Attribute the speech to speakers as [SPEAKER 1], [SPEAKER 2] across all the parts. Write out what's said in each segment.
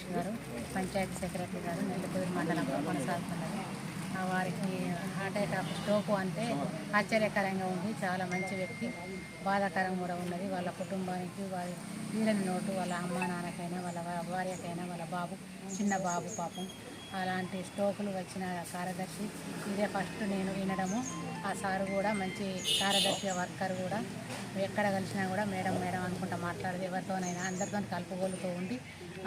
[SPEAKER 1] సురేష్ గారు పంచాయతీ సెక్రటరీ గారు నెల్లూరు మండలంలో కొనసాగుతున్నారు. వారికి హార్ట్ అటాక్ స్ట్రోక్ అంటే ఆశ్చర్యకరంగా ఉంది. చాలా మంచి వ్యక్తి బాధాకరం కూడా ఉన్నది. వాళ్ళ కుటుంబానికి వారి వీళ్ళని నోటు వాళ్ళ అమ్మ నాన్నకైనా వాళ్ళ భార్యకైనా వాళ్ళ బాబు చిన్న బాబు పాపం. అలాంటి స్టోకులు వచ్చిన కార్యదర్శి. ఇదే ఫస్ట్ నేను వినడము. ఆ సారు కూడా మంచి కార్యదర్శి వర్కర్ కూడా. ఎక్కడ కలిసినా కూడా మేడం మేడం అనుకుంటా మాట్లాడదు ఎవరితోనైనా. అందరితో కలుపుగోలుతూ ఉండి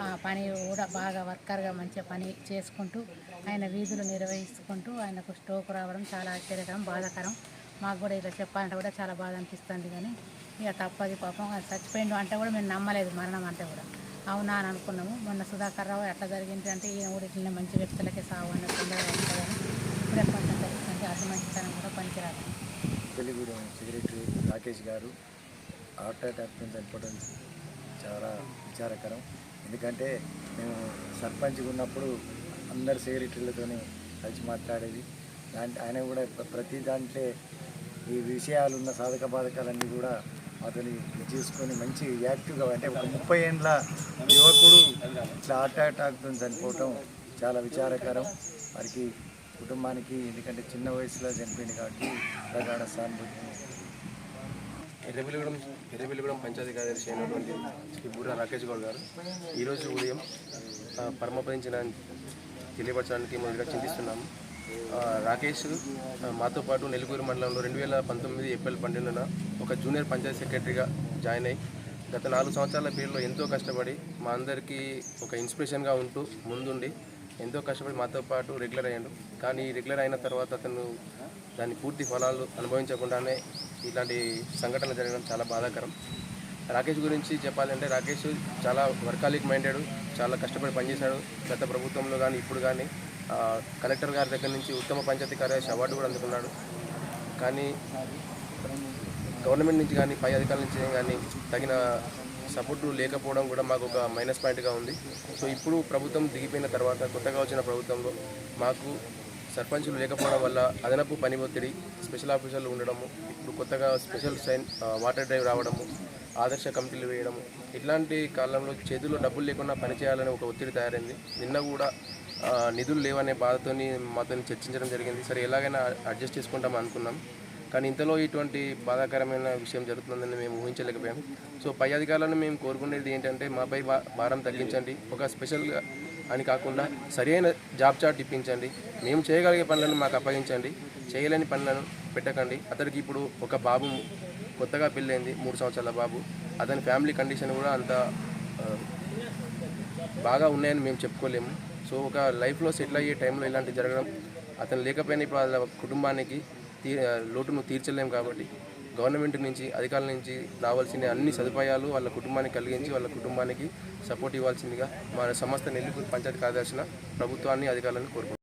[SPEAKER 1] ఆ పని కూడా బాగా వర్కర్గా మంచిగా పని చేసుకుంటూ ఆయన వీధులు నిర్వహించుకుంటూ ఆయనకు స్టోక్ రావడం చాలా ఆశ్చర్యకరం బాధాకరం. మాకు కూడా ఇలా చెప్పాలంటే కూడా చాలా బాధ అనిపిస్తుంది కానీ ఇక తప్పది పాపం. చచ్చిపోయిండు అంటే కూడా మేము నమ్మలేదు మరణం అంటే కూడా. అవునా అని అనుకున్నాము. మొన్న సుధాకర్ రావు ఎట్లా జరిగింది అంటే ఈయన కూడా ఇట్లా మంచి వ్యక్తులకే సావు అన్న తొందరగా వస్తుందని ఇప్పుడే కొంచెం తెలుస్తుంది మంచితనం కూడా పనికిరాదు.
[SPEAKER 2] తెలుగుగూడెం సెక్రటరీ రాకేష్ గారు హార్ట్ అటాక్ చనిపోవడం చాలా విచారకరం. ఎందుకంటే మేము సర్పంచ్గా ఉన్నప్పుడు అందరు సెక్రటరీలతోనే కలిసి మాట్లాడేది. దాంట్లో ఆయన కూడా ప్రతి దాంట్లో ఈ విషయాలు ఉన్న సాధక బాధకాలన్నీ కూడా అతని చేసుకొని మంచి యాక్టివ్గా అంటే ఒక ముప్పై ఏండ్ల యువకుడు ఇట్లా హార్ట్ అటాక్తో చనిపోవటం చాలా విచారకరం. వారికి కుటుంబానికి ఎందుకంటే చిన్న వయసులో చనిపోయింది కాబట్టి ప్రగాఢ సానుభూతి.
[SPEAKER 3] ఎర్రబెల్లిగూడెం ఎర్రబెల్లిగూడెం పంచాయతీ కార్యదర్శి అయినటువంటి శ్రీ బుర్రా రాకేష్ గౌడ్ గారు ఈరోజు ఉదయం పరమపదించిన తెలియపరచడానికి ముందుగా చింతిస్తున్నాము. రాకేష్ మాతో పాటు నెల్లూరు మండలంలో రెండు వేల పంతొమ్మిది ఏప్రిల్ పన్నెండున ఒక జూనియర్ పంచాయతీ సెక్రటరీగా జాయిన్ అయ్యి గత నాలుగు సంవత్సరాల పీరియడ్లో ఎంతో కష్టపడి మా అందరికీ ఒక ఇన్స్పిరేషన్గా ఉంటూ ముందుండి ఎంతో కష్టపడి మాతో పాటు రెగ్యులర్ అయ్యాడు. కానీ రెగ్యులర్ అయిన తర్వాత అతను దాని పూర్తి ఫలాలు అనుభవించకుండానే ఇలాంటి సంఘటనలు జరగడం చాలా బాధాకరం. రాకేష్ గురించి చెప్పాలంటే రాకేష్ చాలా వర్కాలిక్ మైండెడ్ చాలా కష్టపడి పనిచేశాడు. గత ప్రభుత్వంలో కానీ ఇప్పుడు కానీ కలెక్టర్ గారి దగ్గర నుంచి ఉత్తమ పంచాయతీ కార్యదర్శి అవార్డు కూడా అందుకున్నాడు. కానీ గవర్నమెంట్ నుంచి కానీ పై అధికారుల నుంచి కానీ తగిన సపోర్టు లేకపోవడం కూడా మాకు ఒక మైనస్ పాయింట్గా ఉంది. సో ఇప్పుడు ప్రభుత్వం దిగిపోయిన తర్వాత కొత్తగా వచ్చిన ప్రభుత్వంలో మాకు సర్పంచులు లేకపోవడం వల్ల అదనపు పని ఒత్తిడి స్పెషల్ ఆఫీసర్లు ఉండడము ఇప్పుడు కొత్తగా స్పెషల్ సైన్ వాటర్ డ్రైవ్ రావడము ఆదర్శ కమిటీలు వేయడము. ఇట్లాంటి కాలంలో చేతుల్లో డబ్బులు లేకుండా పనిచేయాలని ఒక ఒత్తిడి తయారైంది. నిన్న కూడా నిధులు లేవనే బాధతోని మాతో చర్చించడం జరిగింది. సరే ఎలాగైనా అడ్జస్ట్ చేసుకుంటాం అనుకున్నాం. కానీ ఇంతలో ఇటువంటి బాధాకరమైన విషయం జరుగుతుందని మేము ఊహించలేకపోయాం. సో పై అధికారులను మేము కోరుకునేది ఏంటంటే మాపై భా- భారం తగ్గించండి. ఒక స్పెషల్గా అని కాకుండా సరైన జాబ్ చార్ట్ ఇప్పించండి. మేము చేయగలిగే పనులను మాకు అప్పగించండి. చేయలేని పనులను పెట్టకండి. అతడికి ఇప్పుడు ఒక బాబు కొత్తగా పెళ్ళైంది మూడు సంవత్సరాల బాబు. అతని ఫ్యామిలీ కండిషన్ కూడా అంత బాగా ఉన్నాయని మేము చెప్పుకోలేము. సో ఒక లైఫ్లో సెటిల్ అయ్యే టైంలో ఇలాంటివి జరగడం అతను లేకపోయినా ఇప్పుడు వాళ్ళ కుటుంబానికి తీ లోటును తీర్చలేము కాబట్టి గవర్నమెంట్ నుంచి అధికారుల నుంచి రావాల్సిన అన్ని సదుపాయాలు వాళ్ళ కుటుంబానికి కలిగించి వాళ్ళ కుటుంబానికి సపోర్ట్ ఇవ్వాల్సిందిగా మన సంస్థ నెల్లూరు పంచాయతీ కార్యదర్శిన ప్రభుత్వాన్ని అధికారులను కోరుకుంటున్నాం